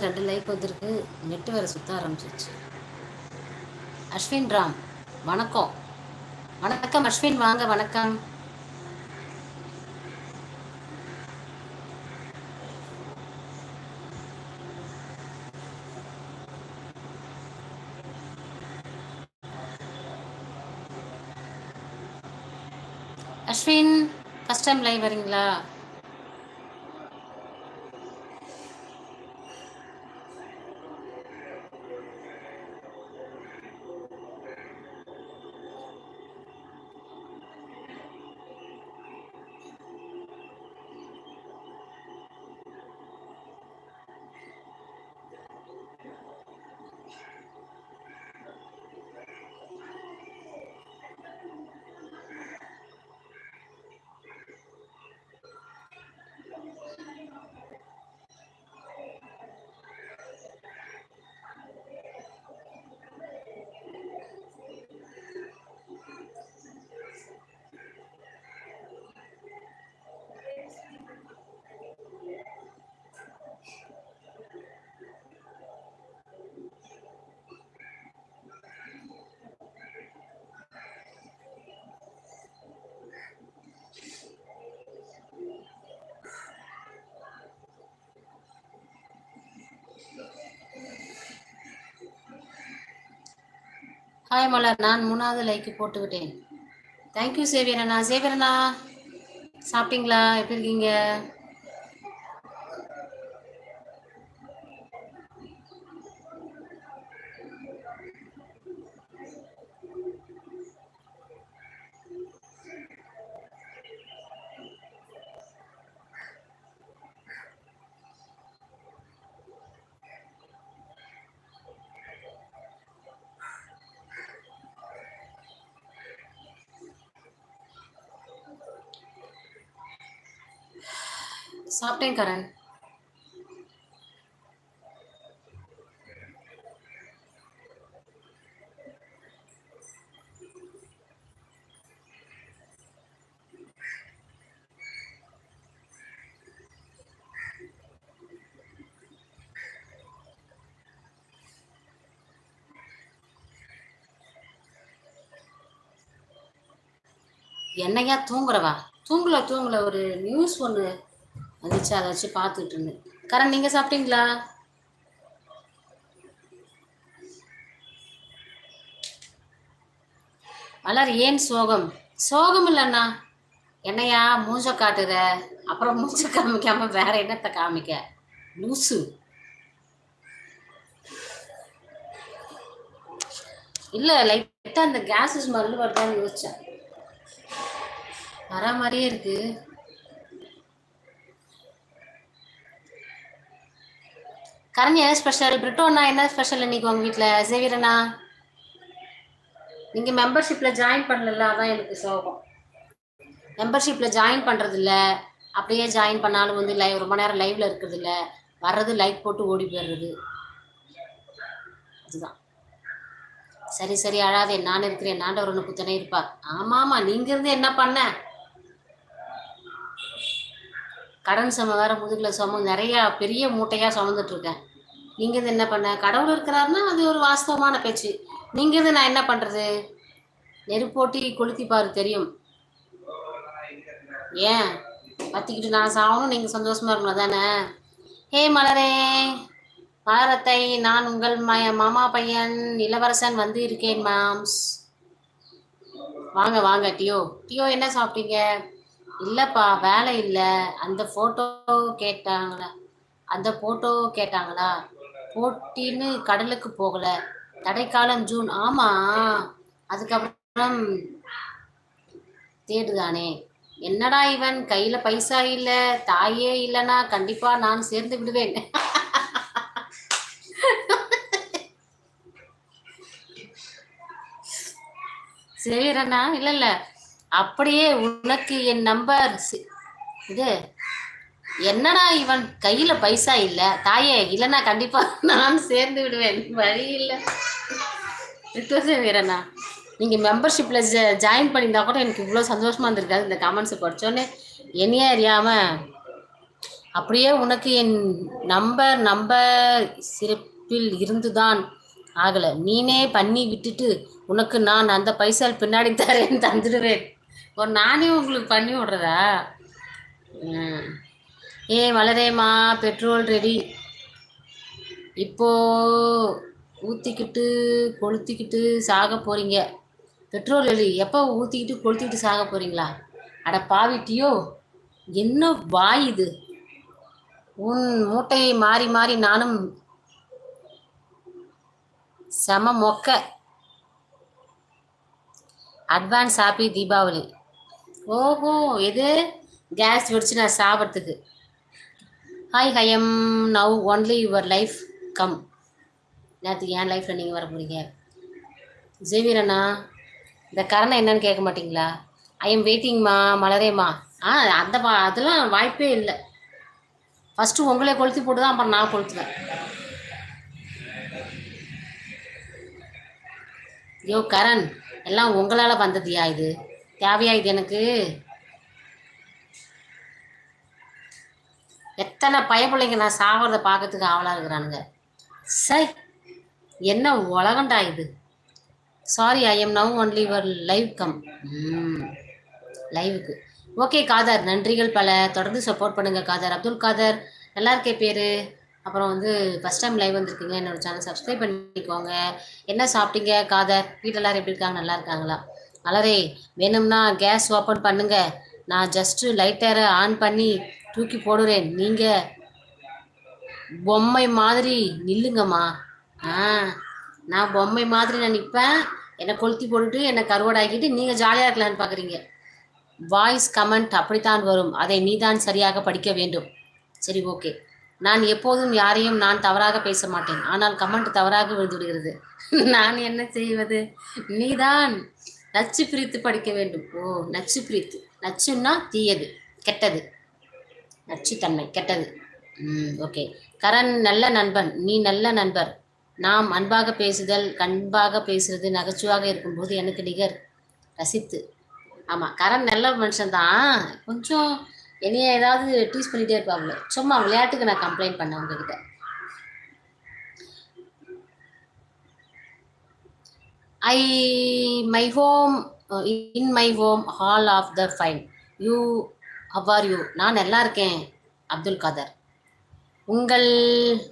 எனக்கு ரெண்டு லைக் வந்திருக்கு. நெட்டு வேறு சுத்த ஆரம்பிச்சிருச்சு. அஸ்வின் ராம் வணக்கம். வணக்கம் அஸ்வின் வாங்க வணக்கம். அஸ்வின் ஃபஸ்ட் டைம் லைவ் வரீங்களா? ஹாய் மலர் நான் மூணாவது லைக்கு போட்டு தேங்க்யூ சேவியரண்ணா. சேவியரண்ணா சாப்பிட்டீங்களா? எப்படி இருக்கீங்க? சாப்பிட்டேன் கரண். என்னையா தூங்குறவா? தூங்கல தூங்கல. ஒரு நியூஸ் ஒன்று வந்துச்சு அதை வச்சு பார்த்துட்டு இருந்தேன். கரண் நீங்கள் சாப்பிட்டீங்களா? மலர் ஏன் சோகம்? சோகம் இல்லைண்ணா என்னையா மூஞ்ச காட்டுற? அப்புறம் மூஞ்ச காமிக்காம வேற என்னத்தை காமிக்க? லூசு. இல்லை லைட்டாக அந்த கேஸஸ் மருந்து வருதான்னு யோசிச்சேன். வர மாதிரியே இருக்குது கரண் என்ன ஸ்பெஷல் பிரிட்டோனா என்ன ஸ்பெஷல் இன்னைக்கு உங்கள் வீட்டில் சேவிரனா நீங்கள் மெம்பர்ஷிப்பில் ஜாயின் பண்ணல அதான் எனக்கு சோகம். மெம்பர்ஷிப்பில் ஜாயின் பண்ணுறதில்ல அப்படியே ஜாயின் பண்ணாலும் வந்து லைவ் ரொம்ப நேரம் லைவில் இருக்கிறது இல்ல வர்றது லைக் போட்டு ஓடி போயிடுறது. அதுதான். சரி சரி அழாதே. நான் இருக்கிறேன். நாண்டவர் ஒன்று குத்தனே இருப்பார் ஆமாம் ஆமாம் நீங்கள் இருந்து என்ன பண்ண? கடன் சும வேற முதுகில் சும. நிறையா பெரிய மூட்டையாக சுமந்துட்டு இருக்கேன். நீங்கள் என்ன பண்ண? கடவுள் இருக்கிறாருன்னா அது ஒரு வாஸ்தவமான பேச்சு. நீங்கள் இருந்து நான் என்ன பண்ணுறது நெருப்போட்டி கொளுத்தி பாரு தெரியும். ஏன்? பத்திக்கிட்டு நான் சாகணும் நீங்கள் சந்தோஷமா இருக்கணும் தானே ஹே மலரே மலரத்தை நான் உங்கள் மய மாமா பையன் இளவரசன் வந்து இருக்கேன் மாம்ஸ். வாங்க வாங்க டியோ. டியோ என்ன சாப்பிட்டீங்க? இல்லைப்பா வேலை இல்லை. அந்த ஃபோட்டோ கேட்டாங்களா? அந்த ஃபோட்டோ கேட்டாங்களா? போட்டின்னு கடலுக்கு போகல. தடைக்காலம் ஜூன் ஆமாம் அதுக்கப்புறம் தேடுதானே. என்னடா இவன்? கையில பைசா இல்ல தாயே இல்லனா கண்டிப்பா நான் சேர்ந்து விடுவேன். சேவிரண்ணா இல்ல இல்ல. அப்படியே உனக்கு என் நம்பர் இது என்னடா இவன் கையில பைசா இல்ல? தாயே இல்லனா கண்டிப்பா நான் சேர்ந்து விடுவேன். வழி இல்ல. வீரண்ணா நீங்க மெம்பர்ஷிப்ல ஜாயின் பண்ணியிருந்தா கூட எனக்கு இவ்வளோ சந்தோஷமா இருந்திருக்காது இந்த கமெண்ட்ஸ் படிச்சோன்னே. என்னையே அறியாம அப்படியே உனக்கு என் நம்பர் நம்பர் சிறப்பில் இருந்துதான் ஆகலை. நீனே பண்ணி விட்டுட்டு உனக்கு நான் அந்த பைசால் பின்னாடி தரேன் தந்துடுவேன். ஒரு நானே உங்களுக்கு பண்ணி விடுறதா? ம். ஏ வளரேம்மா பெட்ரோல் ரெடி. இப்போ ஊற்றிக்கிட்டு கொளுத்திக்கிட்டு சாக போகிறீங்க பெட்ரோல் ரெடி. எப்போ ஊற்றிக்கிட்டு கொளுத்திக்கிட்டு சாக போகிறீங்களா அட பாவிட்டியோ என்ன வாய் இது? உன் மூட்டையை மாறி மாறி நானும் செம மொக்க. Advance happy Deepavali. ஓஹோ எது? கேஸ் வெடிச்சு நான் சாப்பிட்றதுக்கு. Hi I'm now only your life come நேற்றுக்கு என் லைஃப்பில் நீங்கள் வர போகிறீங்க ஜெவீரண்ணா இந்த கரணை என்னன்னு கேட்க மாட்டிங்களா? I am வெயிட்டிங்மா மலரேம்மா. ஆ அந்த பா அதெல்லாம் வாய்ப்பே இல்லை. ஃபஸ்ட்டு உங்களே கொளுத்தி போட்டு தான் அப்புறம் நான் கொளுத்துவேன். யோ கரண் எல்லாம் உங்களால் வந்ததியா இது? தேவையா இது எனக்கு? எத்தனை பயப்பிள்ளைங்க நான் சாகிறத பார்க்கறதுக்கு ஆவலாக இருக்கிறானுங்க. சை என்ன உலகண்டா இது? Sorry I am now only your live come லைவுக்கு ஓகே காதர் நன்றிகள் பல. தொடர்ந்து சப்போர்ட் பண்ணுங்கள் காதர். அப்துல் காதர் நல்லா இருக்கே பேர். அப்புறம் வந்து ஃபஸ்ட் டைம் லைவ் வந்திருக்கீங்க என்னோட சேனல் சப்ஸ்கிரைப் பண்ணிக்கோங்க. என்ன சாப்பிட்டீங்க காதர்? வீட்டெல்லாம் எப்படி இருக்காங்க? நல்லா இருக்காங்களா? அலரே வேணும்னா கேஸ் ஓப்பன் பண்ணுங்கள் நான் ஜஸ்ட்டு லைட்டரை ஆன் பண்ணி தூக்கி போடுறேன். நீங்கள் பொம்மை மாதிரி நில்லுங்கம்மா. ஆ நான் பொம்மை மாதிரி நான் நிற்பேன் என்னை கொளுத்தி போட்டுட்டு என்னை கருவடாக்கிட்டு நீங்கள் ஜாலியாக இருக்கலான்னு பார்க்குறீங்க வாய்ஸ் கமெண்ட் அப்படித்தான் வரும். அதை நீதான் சரியாக படிக்க வேண்டும். சரி ஓகே நான் எப்போதும் யாரையும் நான் தவறாக பேச மாட்டேன். ஆனால் கமெண்ட் தவறாக விழுந்து விடுகிறது. நான் என்ன செய்வது? நீதான் நச்சு பிரித்து படிக்க வேண்டும். ஓ நச்சு பிரித்து. நச்சுன்னா தீயது கெட்டது. நச்சுத்தன்மை கெட்டது. ம் ஓகே. கரண் நல்ல நண்பன். நீ நல்ல நண்பர். நாம் அன்பாக பேசுதல் கண்பாக பேசுறது நகைச்சுவாக இருக்கும்போது எனக்கு நிகர். ரசித்து. ஆமாம் கரண் நல்ல மனுஷன் தான் கொஞ்சம் என்னைய ஏதாவது டீஸ் பண்ணிகிட்டே இருப்பாங்க சும்மா விளையாட்டுக்கு நான் கம்ப்ளைண்ட் பண்ணேன் உங்ககிட்ட. I my home in my home hall of the fine you how are you நான் நல்லா இருக்கேன் அப்துல் காதர். உங்கள்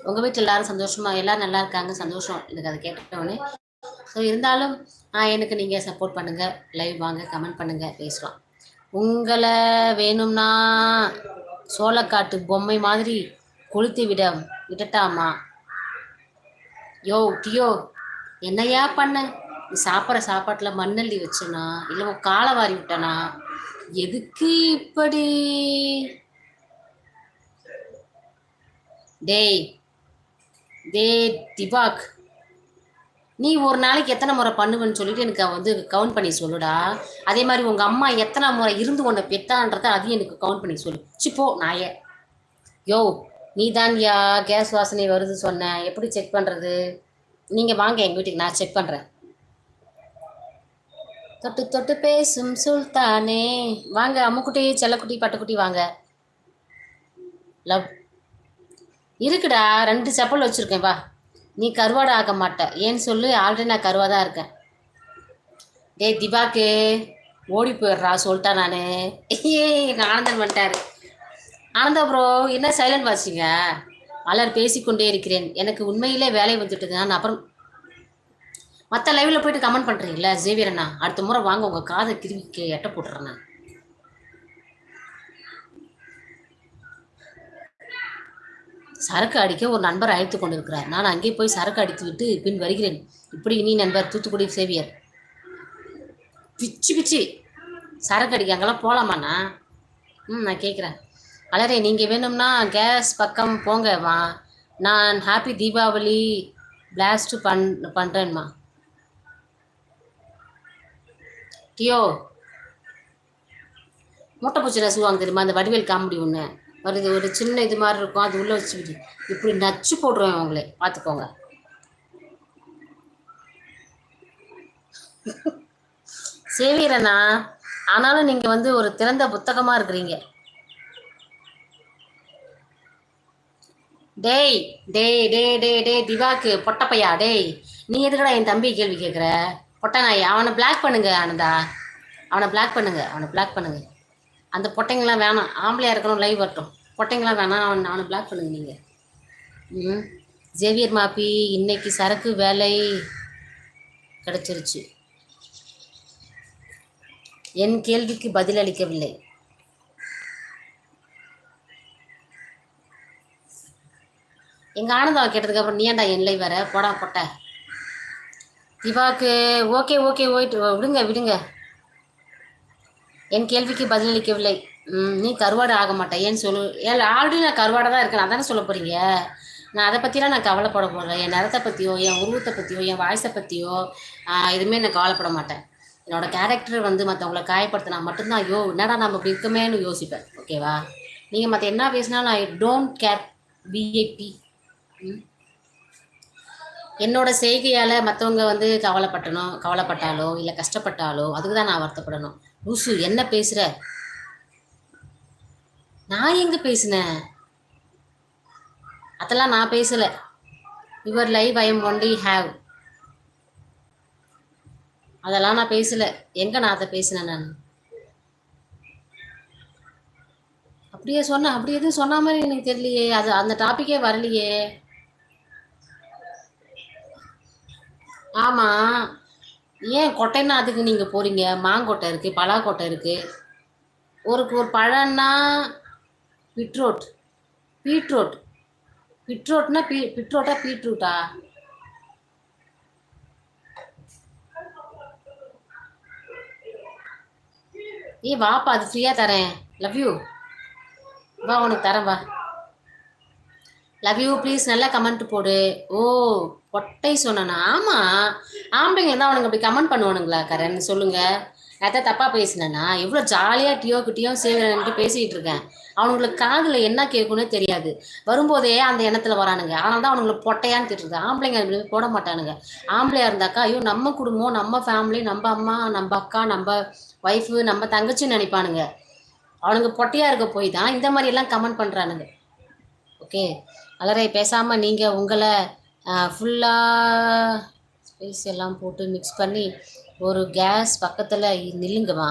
உங்கள் வீட்டில் எல்லாரும் சந்தோஷமா எல்லாரும் நல்லா இருக்காங்க சந்தோஷம். எனக்கு அதை கேட்டவுடனே ஸோ இருந்தாலும் எனக்கு நீங்கள் சப்போர்ட் பண்ணுங்கள் லைவ் வாங்க கமெண்ட் பண்ணுங்கள் பேசலாம். உங்களை வேணும்னா சோளக்காட்டு பொம்மை மாதிரி கொளுத்தி விட விடட்டாமா? யோ டியோ என்னையா பண்ண? நீ சாப்பிட்ற சாப்பாட்டில் மண்ணள்ளி வச்சனா? இல்லை உன் காலை வாரி விட்டனா? எதுக்கு இப்படி? டேய் டே திபாக் நீ ஒரு நாளைக்கு எத்தனை முறை பண்ணுவேன்னு சொல்லிட்டு எனக்கு வந்து கவுண்ட் பண்ணி சொல்லுடா. அதே மாதிரி உங்கள் அம்மா எத்தனை முறை இருந்து உன்னை பெத்தான்றத அதையும் எனக்கு கவுண்ட் பண்ணி சொல்லு. சிப்போ நாய. யோ நீ தான் யா கேஸ் வாசனை வருது சொன்ன. எப்படி செக் பண்ணுறது நீங்கள் வாங்க எங்கள் வீட்டுக்கு நான் செக் பண்ணுறேன் தொட்டு தொட்டு பேசும் சுல்தானே. வாங்க அம்முக்குட்டி செல்லக்குட்டி பட்டுக்குட்டி வாங்க. லவ். இருக்குடா ரெண்டு செப்பல் வச்சுருக்கேன் வா. நீ கருவாடை ஆக மாட்ட. ஏன்னு சொல்லு ஆல்ரெடி நான் கருவாக தான் இருக்கேன். டே திபாக்கு ஓடி போயிடுறா சொல்லிட்டேன் நான். ஏய் ஆனந்தன் வந்துட்டார். ஆனந்தா ப்ரோ என்ன சைலண்ட் வாசிங்க மலர் பேசிக்கொண்டே இருக்கிறேன். எனக்கு உண்மையிலே வேலை வந்துட்டு நான் அப்புறம் மற்ற லைவில் போயிட்டு கமெண்ட் பண்ணுறீங்களா ஜேவியரண்ணா அடுத்த முறை வாங்க உங்கள் காதை திரும்பி எட்ட போட்டுறேன் நான். சரக்கு அடிக்க ஒரு நண்பர் அழைத்து கொண்டிருக்கிறார். நான் அங்கே போய் சரக்கு அடித்து விட்டு பின் வருகிறேன். இப்படி இனி நண்பர் தூத்துக்குடி சேவியர் பிச்சு பிச்சு. சரக்கு அடிக்க அங்கெல்லாம் போகலாமாண்ணா ம் நான் கேட்குறேன் அலரே நீங்கள் வேணும்னா கேஸ் பக்கம் போங்க வா. நான் ஹாப்பி தீபாவளி பிளாஸ்ட் பண் பண்ணுறேன்மா டியோ மூட்டை பூச்சி நசுவாங்க தெரியுமா? அந்த வடிவேல் காமெடி ஒன்று வருது ஒரு சின்ன இது மாதிரி இருக்கும். அது உள்ளே வச்சுக்கிட்டு இப்படி நச்சு போட்டுருவேன் அவங்களே பார்த்துக்கோங்க சேவியரண்ணா ஆனாலும் நீங்கள் வந்து ஒரு திறந்த புத்தகமாக இருக்கிறீங்க. டேய் டேய் டே டே டேய் திவாக்கு பொட்டப்பையா டேய். நீ எதுக்குடா என் தம்பி கேள்வி கேட்குற பொட்டை நாய் அவனை பிளாக் பண்ணுங்க ஆனந்தா அவனை பிளாக் பண்ணுங்க அவனை பிளாக் பண்ணுங்க. அந்த பொட்டைங்களாம் வேணாம். ஆம்பளையாக இருக்கணும் லைவ் வரட்டும் பொட்டைங்களாம் வேணாம் அவன் அவனை பிளாக் பண்ணுங்க நீங்கள் ம். ஜேவியர் மாப்பி இன்னைக்கு சரக்கு வேலை கிடச்சிருச்சு. என் கேள்விக்கு பதில் அளிக்கவில்லை. எங்கள் ஆனந்தாவை கேட்டதுக்கப்புறம் நீ ஏன்டா என் லைவ் வர போடா பொட்டை. திவாக்கு ஓகே ஓகே ஓயிட்டு விடுங்க விடுங்க. என் கேள்விக்கு பதிலளிக்கவில்லை ம், நீ கருவாடு ஆக மாட்டேன். ஏன்னு சொல்லு? ஏன் ஆல்ரெடி நான் கருவாடாக தான் இருக்கேன். அதானே சொல்ல போகிறீங்க நான் அதை பற்றிலாம் நான் கவலைப்பட போகிறேன் என் நிறத்தை பற்றியோ என் உருவத்தை பற்றியோ என் வாய்ஸை பற்றியோ எதுவுமே நான் கவலைப்பட மாட்டேன். என்னோட கேரக்டர் வந்து மற்றவங்கள காயப்படுத்தினா மட்டும்தான். ஐயோ என்னடா நம்ம இப்படி இருக்கமேன்னு யோசிப்பேன். ஓகேவா நீங்கள் மற்ற என்ன பேசினாலும் ஐ டோன்ட் கேர் விஐபி என்னோட செய்கையால் மற்றவங்க வந்து கவலைப்பட்டனோ கவலைப்பட்டாலோ இல்லை கஷ்டப்பட்டாலோ அதுக்கு தான் நான் வருத்தப்படணும். லூசு என்ன பேசுகிற நான் எங்கே பேசினேன் அதெல்லாம் நான் பேசலை. Your live I am only have அதெல்லாம் நான் பேசலை. எங்கே நான் அதை பேசினேன் நான்? அப்படியே சொன்னேன் அப்படி எதுவும் சொன்ன மாதிரி எனக்கு தெரியலையே. அது அந்த டாப்பிக்கே வரலையே. ஆமாம் ஏன் கொட்டைன்னா அதுக்கு நீங்கள் போகிறீங்க மாங்கொட்டை இருக்குது பலாக்கொட்டை இருக்குது ஒரு ஒரு பழம்னா பீட்ரூட். பீட்ரூட். பீட்ரூட்னா பீ பீட்ரூட்டா பீட்ரூட்டா? ஏ வாப்பா அது ஃப்ரீயாக தரேன். லவ் யூ வா உனக்கு தரேன் வா. லவ் யூ ப்ளீஸ் நல்லா கமெண்ட் போடு. ஓ. பொட்டை சொன்னா ஆமாம் ஆம்பளைங்க தான் அவனுங்க அப்படி கமெண்ட் பண்ணுவானுங்களா கரண்? சொல்லுங்க. நான் தப்பாக பேசினேன்னா இவ்வளோ ஜாலியாக டியோ கிட்டியோ சேவிரன்ட்டு பேசிக்கிட்டு இருக்கேன். அவனுங்களுக்கு காதில் என்ன கேட்கும்னே தெரியாது. வரும்போதே அந்த எண்ணத்துல வரானுங்க. ஆனால் தான் அவனுங்களை பொட்டையான்னு திட்டுருக்கு ஆம்பளைங்க அப்படி போட மாட்டானுங்க. ஆம்பளையா இருந்தாக்கா ஐயோ நம்ம குடும்பம் நம்ம ஃபேமிலி நம்ம அம்மா நம்ம அக்கா நம்ம ஒய்ஃபு நம்ம தங்கச்சின்னு நினைப்பானுங்க. அவனுங்க பொட்டையா இருக்க போய் தான் இந்த மாதிரி எல்லாம் கமெண்ட் பண்ணுறானுங்க ஓகே அலரை பேசாமல் நீங்கள் உங்களை ஃபுல்லாக ஸ்பைஸ் எல்லாம் போட்டு மிக்ஸ் பண்ணி ஒரு கேஸ் பக்கத்தில் நில்லுங்கம்மா.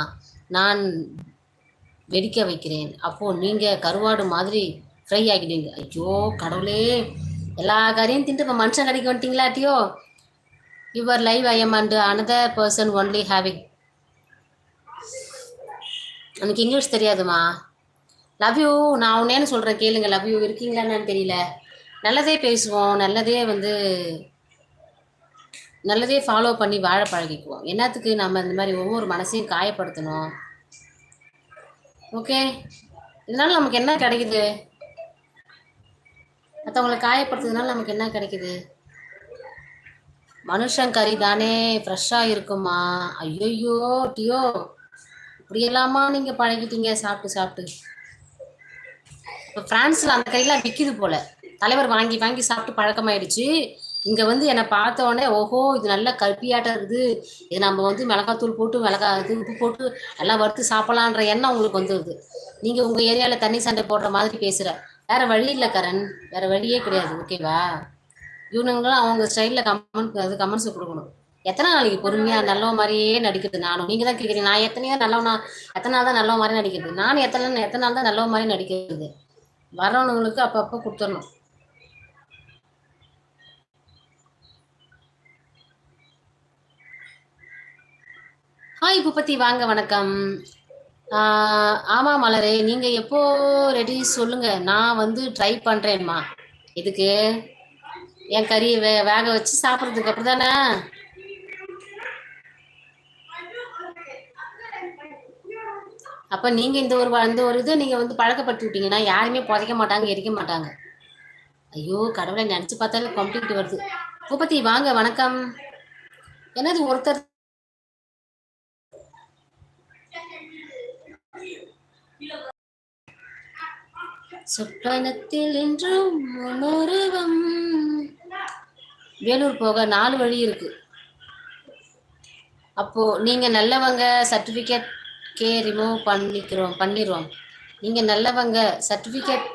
நான் வெடிக்க வைக்கிறேன். அப்போது நீங்கள் கருவாடு மாதிரி ஃப்ரை ஆகிடுவீங்க. ஐயோ கடவுளே. எல்லா காரையும் தின்ட்டு இப்போ மனுஷன் கடைக்கு வந்துட்டீங்களாட்டியோ your live I am and another person only having எனக்கு இங்கிலீஷ் தெரியாதுமா? லவ் யூ நான் உன்னேன்னு சொல்கிறேன் கேளுங்க. லவ் யூ இருக்கீங்களான்னு தெரியல. நல்லதே பேசுவோம் நல்லதே வந்து நல்லதே ஃபாலோ பண்ணி வாழ பழகிக்குவோம். என்னத்துக்கு நம்ம இந்த மாதிரி ஒவ்வொரு மனசையும் காயப்படுத்தணும்? ஓகே இதனால நமக்கு என்ன கிடைக்குது? மற்றவங்களை காயப்படுத்துறதுனால நமக்கு என்ன கிடைக்குது? மனுஷன் கறி தானே ஃப்ரெஷ்ஷாக இருக்குமா? ஐயோ டியோ. இப்படியெல்லாமா நீங்கள் பழகிட்டீங்க சாப்பிட்டு சாப்பிட்டு. இப்போ ஃப்ரான்ஸில் அந்த கறிலாம் விற்கிது போல. தலைவர் வாங்கி வாங்கி சாப்பிட்டு பழக்கமாயிடுச்சு. இங்கே வந்து என்னை பார்த்த உடனே ஓஹோ இது நல்ல கருப்பியாட்டம் இருக்குது. இது நம்ம வந்து மிளகாத்தூள் போட்டு மிளகா இது உப்பு போட்டு நல்லா வறுத்து சாப்பிடலான்ற எண்ணம் உங்களுக்கு வந்துடுது நீங்கள் உங்கள் ஏரியாவில் தண்ணி சண்டை போடுற மாதிரி பேசுற. வேற வழி இல்லை கரண். வேற வழியே கிடையாது ஓகேவா? இவனுங்களும் அவங்க ஸ்டைலில் கமெண்ட் அது கமெண்ட்ஸ் கொடுக்கணும். எத்தனை நாளைக்கு பொறுமையாக நல்லவ மாதிரியே நடிக்கிறது நானும். நீங்கள் தான் கேட்குறீங்க நான் எத்தனையோ நல்லவனா எத்தனை நாள் தான் நல்லவ மாதிரி நடிக்கிறது? நானும் எத்தனை எத்தனை நாள் தான் நல்லவ மாதிரி நடிக்கிறது? வரவனுங்களுக்கு அப்பப்போ கொடுத்துடணும். ஹாய் பூபதி வாங்க வணக்கம். ஆமாம் ஆமா மலரே நீங்க எப்போ ரெடி சொல்லுங்க. நான் வந்து ட்ரை பண்றேன்மா. இதுக்கு என் கறியை வே வேக வச்சு சாப்பிட்றதுக்கு அப்படிதானே அப்ப நீங்க இந்த ஒரு இந்த ஒரு இதை நீங்க வந்து பழக்கப்பட்டு விட்டீங்கன்னா யாருமே புதைக்க மாட்டாங்க எரிக்க மாட்டாங்க. ஐயோ கடவுளை நினைச்சு பார்த்தாலே கம்ப்ளீட் வருது. பூபதி வாங்க வணக்கம். என்னது ஒருத்தர் சொப்பனத்தில் என்றும் உணர்வம் வேலூர் போக நாலு வழி இருக்கு. அப்போ நீங்க நல்லவங்க சர்டிபிகேட் கே ரிமூவ் பண்ணிக்கிறோம் பண்ணிடுவோம் நீங்க நல்லவங்க சர்டிபிகேட்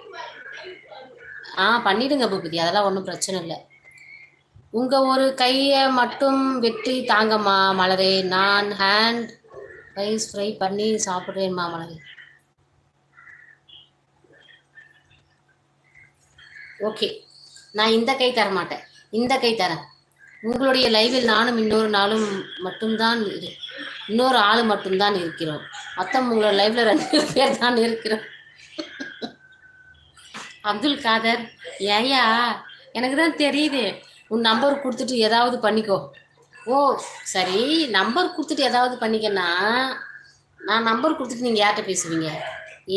ஆ பண்ணிடுங்க பூபதி அதெல்லாம் ஒன்றும் பிரச்சனை இல்லை. உங்கள் ஒரு கையை மட்டும் வெட்டி தாங்கம்மா மலரே நான் ஹேண்ட் ரைஸ் ஃப்ரை பண்ணி சாப்பிட்றேன்மா மலரே. ஓகே. நான் இந்த கை தர மாட்டேன் இந்த கை தரேன். உங்களுடைய லைவில் நானும் இன்னொரு நாளும் மட்டும்தான் இன்னொரு ஆள் மட்டும்தான் இருக்கிறோம். மொத்தம் உங்களோட லைவ்ல ரெண்டு பேர் தான் இருக்கிறோம். அப்துல் காதர் ஏயா எனக்கு தான் தெரியுது. உன் நம்பர் கொடுத்துட்டு ஏதாவது பண்ணிக்கோ. ஓ சரி நம்பர் கொடுத்துட்டு ஏதாவது பண்ணிக்கன்னா நான் நம்பர் கொடுத்துட்டு நீங்கள் யார்கிட்ட பேசுவீங்க?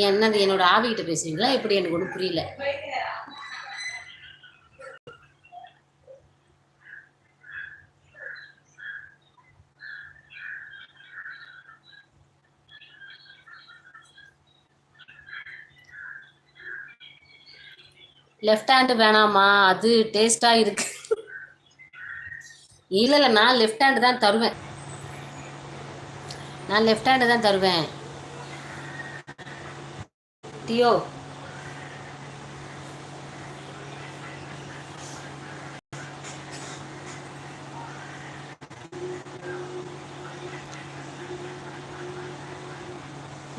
என்னது என்னோட ஆவிகிட்ட பேசுவீங்களா? எப்படி எனக்கு ஒன்றும் புரியல. லெஃப்ட் ஹேண்டு வேணாமா அது டேஸ்ட்டாக இருக்கு. இல்லை இல்லை நான் லெஃப்ட் ஹேண்டு தான் தருவேன். நான் லெஃப்ட் ஹேண்டு தான் தருவேன். டியோ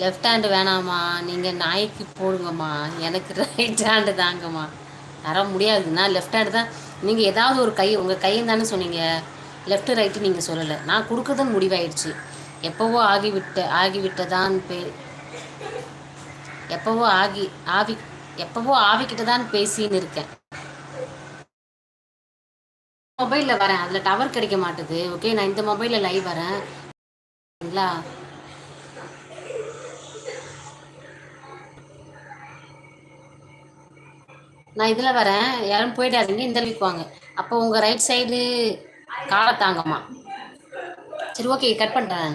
லெஃப்ட் ஹேண்டு வேணாம்மா. நீங்கள் நாய்க்கு போடுங்கம்மா. எனக்கு ரைட் ஹேண்டு தாங்கம்மா. தர முடியாது நான் லெஃப்ட் ஹேண்டு தான். நீங்கள் ஏதாவது ஒரு கை உங்கள் கையும் தானே சொன்னீங்க. லெஃப்ட் ரைட்டு நீங்கள் சொல்லலை. நான் கொடுக்குறதுன்னு முடிவாயிடுச்சு. எப்போவோ ஆகிவிட்ட ஆகிவிட்டதான் பே எப்போவோ ஆகி ஆவி எப்போவோ ஆவிக்கிட்ட தான் பேசின்னு இருக்கேன். மொபைலில் வரேன். அதில் டவர் கிடைக்க மாட்டுது. ஓகே நான் இந்த மொபைலில் லைவ் வரேன். சரிங்களா? நான் இதில் வரேன். யாரும் போயிடாதீங்க. இந்த வீக் வாங்க. அப்போ உங்கள் ரைட் சைடு காலை தாங்கம்மா. சரி ஓகே கட் பண்ணுறேன்